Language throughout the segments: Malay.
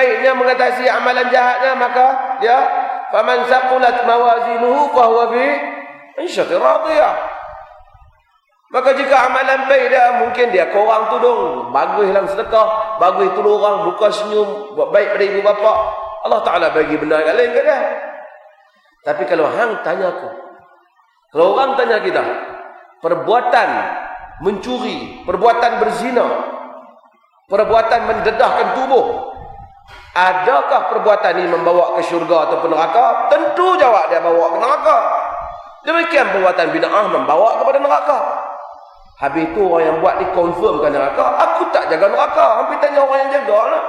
baiknya mengatasi amalan jahatnya maka dia faman saqulat mawazinuhu fa huwa bi insyati radiyah. Maka jika amalan baik dia mungkin dia korang tu dong bagus hilang sedekah bagus tolong orang buka senyum buat baik pada ibu bapa. Allah Taala bagi benda kat lain ke dia. Tapi kalau hang tanya aku kalau orang tanya kita perbuatan mencuri perbuatan berzina perbuatan mendedahkan tubuh adakah perbuatan ini membawa ke syurga atau neraka tentu jawab dia bawa ke neraka demikian perbuatan bid'ah membawa kepada neraka Habis tu orang yang buat ni confirmkan neraka. Aku tak jaga neraka. Hampir tanya orang yang jaga lah.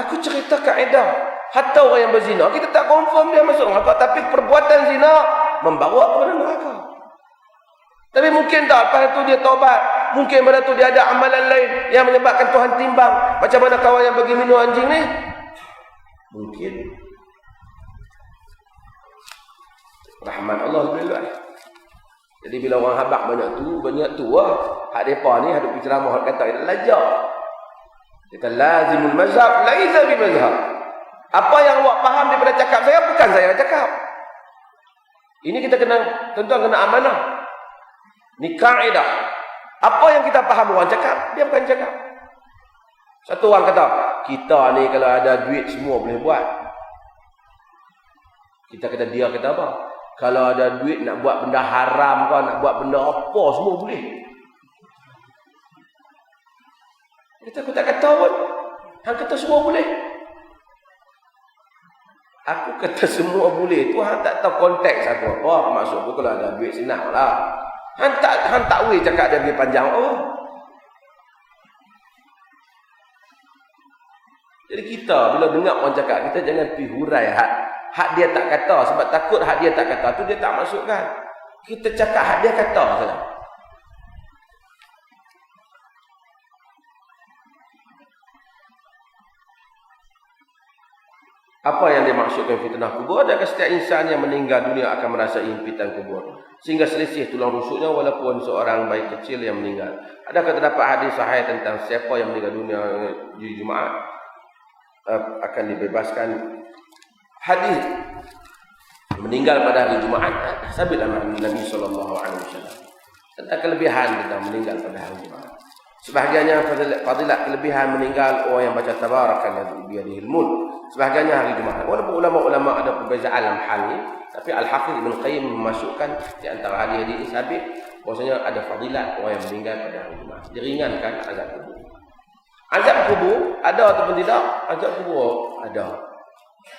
Aku cerita kaedah. Hatta orang yang berzina. Kita tak confirm dia masuk neraka. Tapi perbuatan zina membawa kepada neraka. Tapi mungkin tak. Lepas tu dia taubat. Mungkin pada tu dia ada amalan lain. Yang menyebabkan Tuhan timbang. Macam mana kawan yang pergi minum anjing ni? Mungkin. rahmat Allah luas. Jadi bila orang habak banyak tu, banyak tu lah. Hak mereka ni, hadap ceramah, hak kata, dia lajak. Kita lazimul mazhab, laisa bi mazhab. Apa yang awak faham daripada cakap saya, bukan saya cakap. Ini kita kena, tuan-tuan kena amanah. Ini kaedah. Apa yang kita faham orang cakap, dia bukan cakap. Satu orang kata, kita ni kalau ada duit semua boleh buat. Kita kata dia kata apa? Kalau ada duit nak buat benda haram kau nak buat benda apa semua boleh. Kita aku tak kata pun. Hang kata semua boleh. Aku kata semua boleh. Tu hang tak tahu konteks aku. Oh, maksud aku kalau ada duit senang lah. Hang tak, hang tak boleh cakap dia lebih panjang. Oh. Jadi kita bila dengar orang cakap, kita jangan pergi hurai hak hak dia tak kata sebab takut hak dia tak kata tu dia tak masukkan kita cakap hak dia kata saja Apa yang dimaksudkan fitnah kubur? Adakah setiap insan yang meninggal dunia akan merasa impitan kubur? Sehingga selisih tulang rusuknya walaupun seorang bayi kecil yang meninggal. Adakah terdapat hadis sahih tentang siapa yang meninggal dunia di Jumaat? Eh, akan dibebaskan hadis meninggal pada hari Jumaat sabit Nabi sallallahu alaihi wasallam tentang kelebihan tentang meninggal pada hari Jumaat sebahagiannya fadilat kelebihan meninggal orang yang baca tabarakalladzi bi yadihil mulk. Sebahagiannya hari Jumaat. Walaupun ulama-ulama ada perbezaan dalam hal ini tapi Al-Hafiz Ibn Qayyim memasukkan di antara hadis ini sabit bahwasanya ada fadilat orang yang meninggal pada hari Jumaat. Diringankan azab kubur. Azab kubur ada ataupun tidak? Azab kubur ada.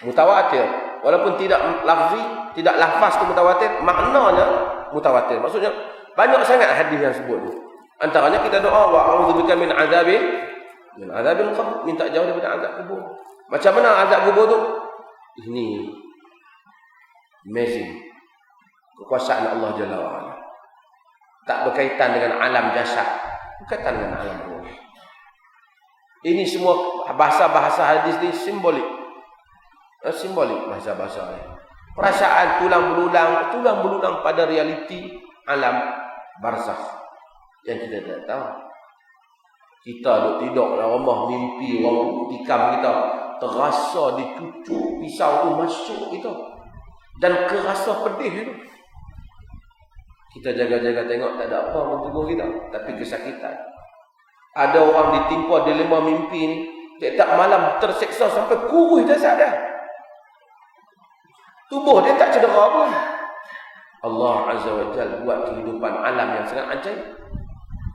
Mutawatir. Walaupun tidak lafzi tidak lafaz tu mutawatir maknanya mutawatir. Maksudnya banyak sangat hadis yang sebut antaranya kita doa wa a'udzubika min azabi min azabil qabr minta jauh daripada azab kubur. Macam mana azab kubur tu? Ini amazing. Kekuasaan Allah Jalla wa ala. Tak berkaitan dengan alam jasad. Berkaitan dengan alam ruh. Ini semua bahasa-bahasa hadis ni simbolik. Uh, simbolik bahasa-bahasa ni. Perasaan tulang belulang, tulang belulang pada realiti alam barzakh yang kita tidak tahu. Kita duduk tidur dalam rumah mimpi orang tikam kita terasa dicucuk pisau tu masuk kita dan kerasa pedih itu. Kita jaga-jaga tengok tak ada apa tubuh kita tapi kesakitan. Ada orang ditimpa dilema mimpi ni, tiap-tiap malam terseksa sampai kurus jasad dia. Tubuh dia tak cedera pun. Allah Azza wa Jal buat kehidupan alam yang sangat ajaib.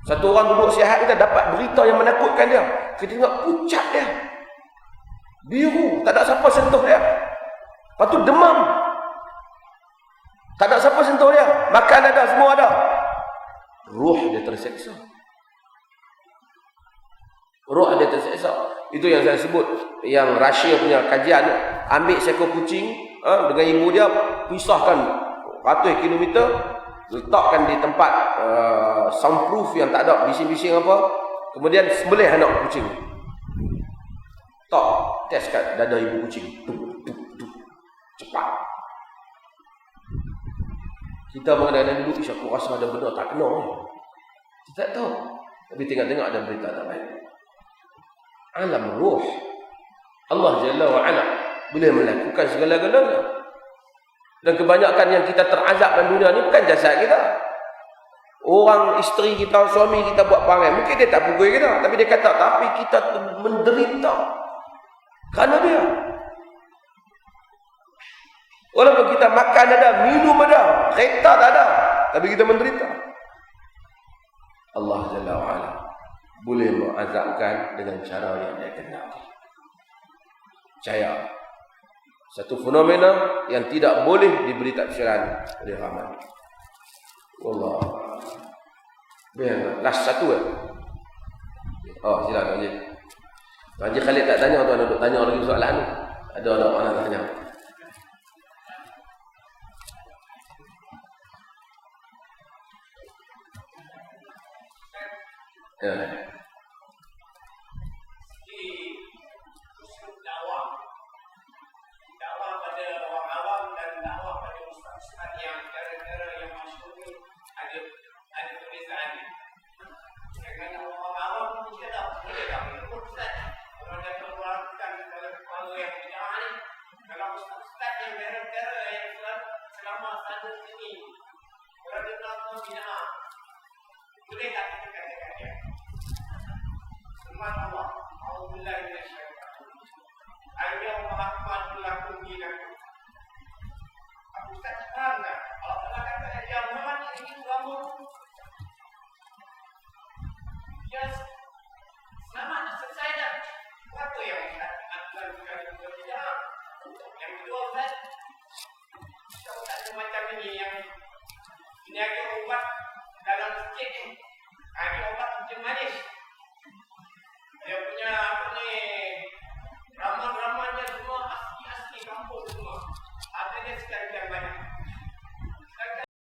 Satu orang duduk sihat kita dapat berita yang menakutkan dia. Kita tengok pucat dia. Biru. Tak ada siapa sentuh dia. Lepas tu demam. Tak ada siapa sentuh dia. Makan ada, semua ada. Ruh dia terseksa. Ruh dia terseksa. Itu yang saya sebut. Yang Rusia punya kajian. Ambil seekor kucing ha, dengan ibu dia pisahkan ratus kilometer letakkan di tempat uh, soundproof yang tak ada bising-bising apa kemudian sembelih anak kucing tak test kat dada ibu kucing tuk, tuk, tuk. cepat kita mengenai dulu ish aku rasa ada benda tak kena kita tak tahu Tapi tengok-tengok ada berita tak baik. Alam ruh. Allah Jalla wa'ala boleh melakukan segala-galanya. Dan kebanyakan yang kita terazab dalam dunia ni bukan jasad kita. Orang isteri kita, suami kita buat perangai. Mungkin dia tak pukul kita. Tapi dia kata, tapi kita menderita. Kerana dia. Walaupun kita makan ada, minum ada, kereta tak ada. Tapi kita menderita. Allah Jalla wa'ala boleh mengazabkan dengan cara yang dia kenal. Percaya. Satu fenomena yang tidak boleh diberi tafsiran oleh ramai. Allah. Biar last satu eh. Oh, silakan Haji. Haji Khalid tak tanya tuan duduk tanya lagi soalan ni. Ada orang mana tanya. Ya. Boleh agak ubat dalam sikit ni. Ini obat macam manis.